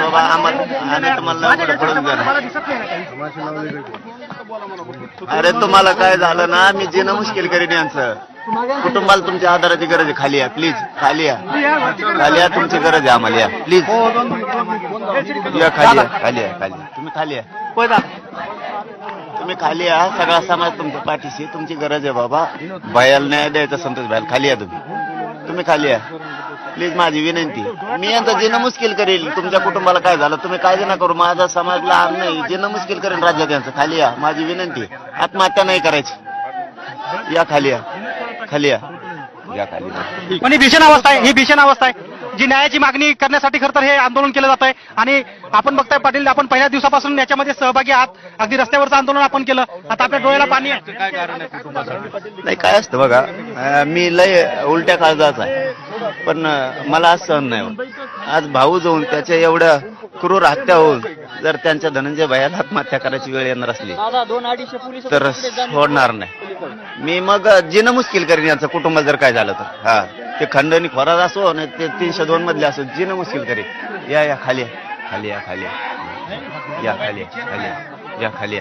बाबा आम्हाला आणि तुम्हाला पडून द्या काही. अरे तुम्हाला काय झालं ना मी जेणं मुश्किल करीन यांचं. कुटुंबाला तुमच्या आधाराची गरज आहे. खाली या प्लीज खाली या. खाली या तुमची गरज आहे आम्हाला या. प्लीज या खाली या खाली या खाली या. तुम्ही खाली या. तुम्ही खाली या. सगळा समाज तुमच्या पाठीशी तुमची गरज आहे बाबा. भयाला न्याय द्यायचा संतोष भाईल खाली या तुम्ही. तुम्ही खाली या. प्लीज माझी विनंती. मी यांचं जेणं मुश्किल करेल तुमच्या कुटुंबाला काय झालं तुम्ही काय ना करू. माझा समाज लहान नाही. जेणं मुश्किल करेल राज्यात यांचं खाली या. माझी विनंती. आत्महत्या नाही करायची. या खाली या. खाली या. या खाली या. पण ही भीषण अवस्था आहे. ही भीषण अवस्था आहे. जी न्यायाची मागणी करण्यासाठी खरं तर हे आंदोलन केलं जात आहे आणि आपण बघताय पाटील आपण पहिल्या दिवसापासून याच्यामध्ये सहभागी आहात. अगदी रस्त्यावरचं आंदोलन आपण केलं. आता आपल्या डोळ्याला पाणी आहे. नाही काय असतं बघा. अं, मी लय उलट्या काळजाचा आहे. पण मला आज सहन नाही होत. आज भाऊ जाऊन त्याच्या एवढ्या क्रूर हत्या होऊन जर त्यांच्या धनंजय भयाला आत्महत्या करायची वेळ येणार असली तर सोडणार नाही मी मग जिनं मुश्किल करीन यांचं कुटुंब जर काय झालं तर हा ते खंडणी खोरात असो नाही ते तीनशे दोन मधले असो जिनं मुश्किल करीन या या खाली. खाली या खाली या. या खाली या, खाली या. खाली.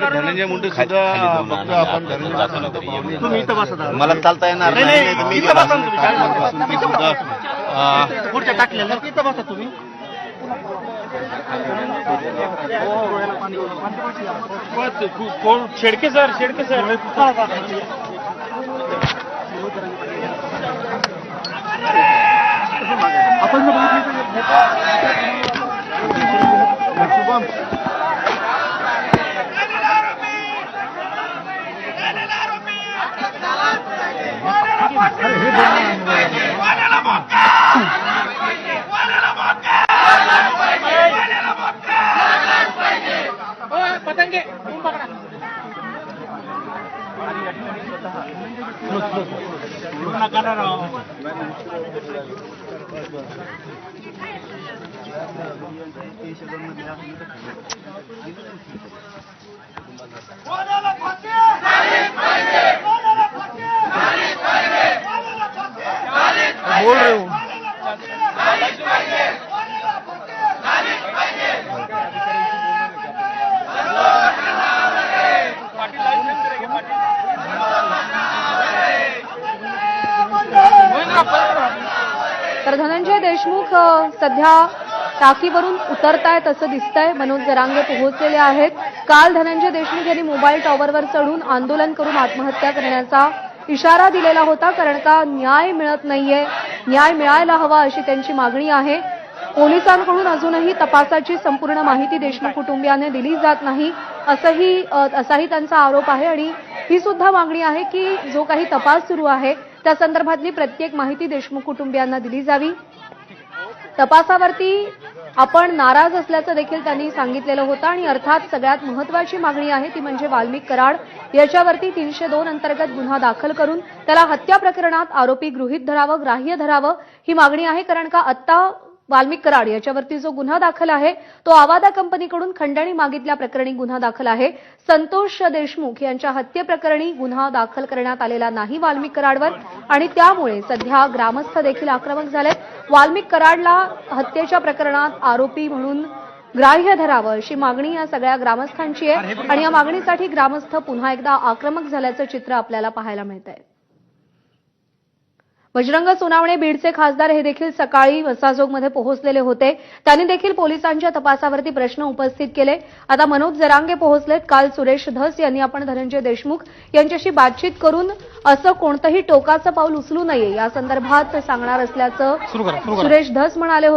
धनंजय मुंडे सुद्धा फक्त. आपण धनंजय. मला चालता येणार नाही, सुद्धा टाकलेलं. इथं बसा तुम्ही. कोण? Shedke sir Shedke sir. आपण Pump. पतंगे तुम पकड़ा कर रहा हूँ बघितलं बोल रहे हो तर धनंजय देशमुख सध्या टाकीवरून उतरतायत असं दिसतंय. मनोज जरांगे पोहोचलेले आहेत. काल धनंजय देशमुख यांनी मोबाईल टॉवरवर चढून आंदोलन करून आत्महत्या करण्याचा इशारा दिलेला होता कारण का न्याय मिळत नाहीये. न्याय मिळायला हवा अशी त्यांची मागणी आहे. पोलिसांकडून अजूनही तपासाची संपूर्ण माहिती देशमुख कुटुंबियाने दिली जात नाही असंही असाही त्यांचा आरोप आहे. आणि ही सुद्धा मागणी आहे की जो काही तपास सुरू आहे त्या संदर्भातली प्रत्येक माहिती देशमुख कुटुंबियांना दिली जावी. तपासावरती आपण नाराज असल्याचं देखील त्यांनी सांगितलेलं होतं आणि अर्थात सगळ्यात महत्वाची मागणी आहे ती म्हणजे वाल्मिक कराड. याच्यावरती तीनशे दोन अंतर्गत गुन्हा दाखल करून त्याला हत्या प्रकरणात आरोपी गृहीत धरावं ग्राह्य धरावं ही मागणी आहे कारण का आत्ता वाल्मिक कराड याच्यावरती जो गुन्हा दाखल आहे तो आवादा कंपनीकडून खंडणी मागितल्या प्रकरणी गुन्हा दाखल आहे. संतोष देशमुख यांच्या हत्येप्रकरणी गुन्हा दाखल करण्यात आलेला नाही वाल्मिक कराडवर आणि त्यामुळे सध्या ग्रामस्थ देखील आक्रमक झालेत. वाल्मिक कराडला हत्येच्या प्रकरणात आरोपी म्हणून ग्राह्य धरावं अशी मागणी या सगळ्या ग्रामस्थांची आहे. आणि या मागणीसाठी ग्रामस्थ पुन्हा एकदा आक्रमक झाल्याचं चित्र आपल्याला पाहायला मिळत आहे बजरंग सोनावणे बीडचे खासदार हे देखील सकाळी वसाजोगमध्ये पोहोचलेले होते. त्यांनी देखील पोलिसांच्या तपासावरती प्रश्न उपस्थित केले. आता मनोज जरांगे पोहोचलेत. काल सुरेश धस यांनी आपण धनंजय देशमुख यांच्याशी बातचीत करून असं कोणतंही टोकाचं पाऊल उचलू नये या संदर्भात सांगणार असल्याचं सुरेश धस म्हणाले होते.